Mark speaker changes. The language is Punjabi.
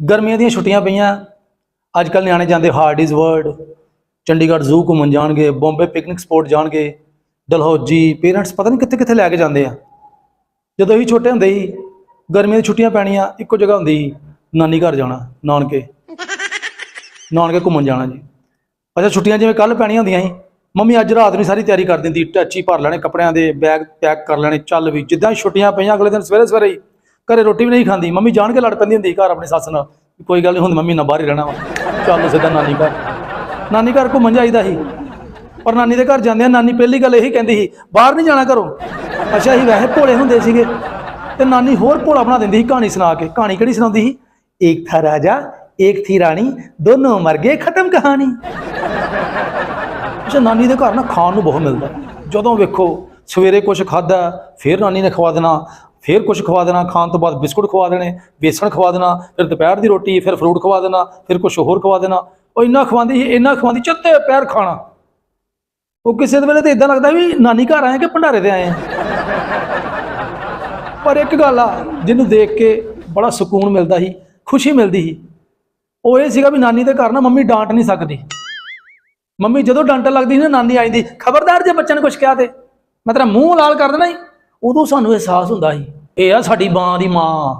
Speaker 1: ਗਰਮੀਆਂ ਦੀਆਂ ਛੁੱਟੀਆਂ ਪਈਆਂ। ਅੱਜ ਕੱਲ ਨਿਆਣੇ ਜਾਂਦੇ ਹਾਰਡੀਜ਼ ਵਰਡ ਚੰਡੀਗੜ੍ਹ ਜ਼ੂ ਘੁੰਮਣ ਜਾਣਗੇ ਬੰਬੇ ਪਿਕਨਿਕ ਸਪੌਟ ਜਾਣਗੇ ਡਲਹੌਜੀ ਪੇਰੈਂਟਸ ਪਤਾ ਨਹੀਂ ਕਿੱਥੇ ਕਿੱਥੇ ਲੈ ਕੇ ਜਾਂਦੇ ਆ। ਜਦੋਂ ਹੀ ਛੋਟੇ ਹੁੰਦੇ ਸੀ, ਗਰਮੀਆਂ ਦੀਆਂ ਛੁੱਟੀਆਂ ਪੈਣੀਆਂ, ਇੱਕੋ ਜਗ੍ਹਾ ਹੁੰਦੀ ਸੀ, ਨਾਨੀ ਘਰ ਜਾਣਾ, ਨਾਨਕੇ। ਨਾਨਕੇ ਘੁੰਮਣ ਜਾਣਾ ਜੀ। ਅੱਛਾ, ਛੁੱਟੀਆਂ ਜਿਵੇਂ ਕੱਲ ਪੈਣੀਆਂ ਹੁੰਦੀਆਂ ਸੀ, ਮੰਮੀ ਅੱਜ ਰਾਤ ਨੂੰ ਸਾਰੀ ਤਿਆਰੀ ਕਰ ਦਿੰਦੀ, ਟੱਚੀ ਭਰ ਲੈਣੇ, ਕੱਪੜਿਆਂ ਦੇ ਬੈਗ ਪੈਕ ਕਰ ਲੈਣੇ, ਚੱਲ ਵੀ, ਜਿੱਦਾਂ ਹੀ ਛੁੱਟੀਆਂ ਪਈਆਂ, ਅਗਲੇ ਦਿਨ ਸਵੇਰੇ ਸਵੇਰੇ ਹੀ ਘਰੇ ਰੋਟੀ ਵੀ ਨਹੀਂ ਖਾਂਦੀ। ਮੰਮੀ ਜਾਣ ਕੇ ਲੜ ਪੈਂਦੀ ਹੁੰਦੀ ਘਰ ਆਪਣੀ ਸੱਸ ਨਾਲ। ਕੋਈ ਗੱਲ ਨਹੀਂ ਹੁਣ ਮੰਮੀ ਨਾ ਬਾਹਰ ਹੀ ਰਹਿਣਾ ਵਾ। ਚੱਲ ਸਿੱਧਾ ਨਾਨੀ ਘਰ। ਨਾਨੀ ਘਰ ਘੁੰਮਣ ਜਾਈਦਾ ਸੀ। ਪਰ ਨਾਨੀ ਦੇ ਘਰ ਜਾਂਦੇ ਆ ਨਾਨੀ ਪਹਿਲੀ ਗੱਲ ਇਹੀ ਕਹਿੰਦੀ ਸੀ, ਬਾਹਰ ਨਹੀਂ ਜਾਣਾ ਘਰੋਂ? ਅੱਛਾ, ਅਸੀਂ ਵੈਸੇ ਭੋਲੇ ਹੁੰਦੇ ਸੀਗੇ। ਤੇ ਨਾਨੀ ਹੋਰ ਭੋਲਾ ਬਣਾ ਦਿੰਦੀ ਸੀ ਕਹਾਣੀ ਸੁਣਾ ਕੇ। ਕਹਾਣੀ ਕਿਹੜੀ ਸੁਣਾਉਂਦੀ ਸੀ? ਇੱਕ ਥਾ ਰਾਜਾ, ਇੱਕ ਥੀ ਰਾਣੀ, ਦੋਨੋਂ ਮਰ ਗਏ ਖਤਮ ਕਹਾਣੀ। ਅੱਛਾ, ਨਾਨੀ ਦੇ ਘਰ ਨਾ ਖਾਣ ਨੂੰ ਬਹੁਤ ਮਿਲਦਾ। ਜਦੋਂ ਵੇਖੋ ਸਵੇਰੇ ਕੁਝ ਖਾਦਾ ਫਿਰ ਨਾਨੀ ਨੇ ਖਵਾ ਦੇਣਾ। ਫਿਰ ਕੁਝ ਖਵਾ ਦੇਣਾ, ਖਾਣ ਤੋਂ ਬਾਅਦ ਬਿਸਕੁਟ ਖਵਾ ਦੇਣੇ, ਬੇਸਣ ਖਵਾ ਦੇਣਾ, ਫਿਰ ਦੁਪਹਿਰ ਦੀ ਰੋਟੀ, ਫਿਰ ਫਰੂਟ ਖਵਾ ਦੇਣਾ, ਫਿਰ ਕੁਝ ਹੋਰ ਖਵਾ ਦੇਣਾ। ਉਹ ਇੰਨਾ ਖਵਾਉਂਦੀ ਸੀ, ਇੰਨਾ ਖਵਾਉਂਦੀ ਚੱਤੇ ਪੈਰ ਖਾਣਾ। ਉਹ ਕਿਸੇ ਦੇ ਵੇਲੇ ਤਾਂ ਇਦਾਂ ਲੱਗਦਾ ਵੀ ਨਾਨੀ ਘਰ ਆਏ ਕਿ ਭੰਡਾਰੇ ਤੇ ਆਏ ਆ। ਪਰ ਇੱਕ ਗੱਲ ਆ, ਜਿਹਨੂੰ ਦੇਖ ਕੇ ਬੜਾ ਸਕੂਨ ਮਿਲਦਾ ਸੀ, ਖੁਸ਼ੀ ਮਿਲਦੀ ਸੀ। ਉਹ ਇਹ ਸੀਗਾ ਵੀ ਨਾਨੀ ਦੇ ਘਰ ਨਾ ਮੰਮੀ ਡਾਂਟ ਨਹੀਂ ਸਕਦੀ। ਮੰਮੀ ਜਦੋਂ ਡਾਂਟ ਲੱਗਦੀ ਸੀ ਨਾ, ਨਾਨੀ ਆਈਂਦੀ ਖਬਰਦਾਰ ਜੇ ਬੱਚੇ ਨੇ ਕੁਝ ਕਿਹਾ ਤੇ, ਮੈਂ ਤੇਰਾ ਮੂੰਹ ਲਾਲ ਕਰ ਦੇਣਾ ਸੀ। ਉਦੋਂ ਸਾਨੂੰ ਅਹਿਸਾਸ ਹੁੰਦਾ ਸੀ। ਇਹ ਆ ਸਾਡੀ ਮਾਂ ਦੀ ਮਾਂ।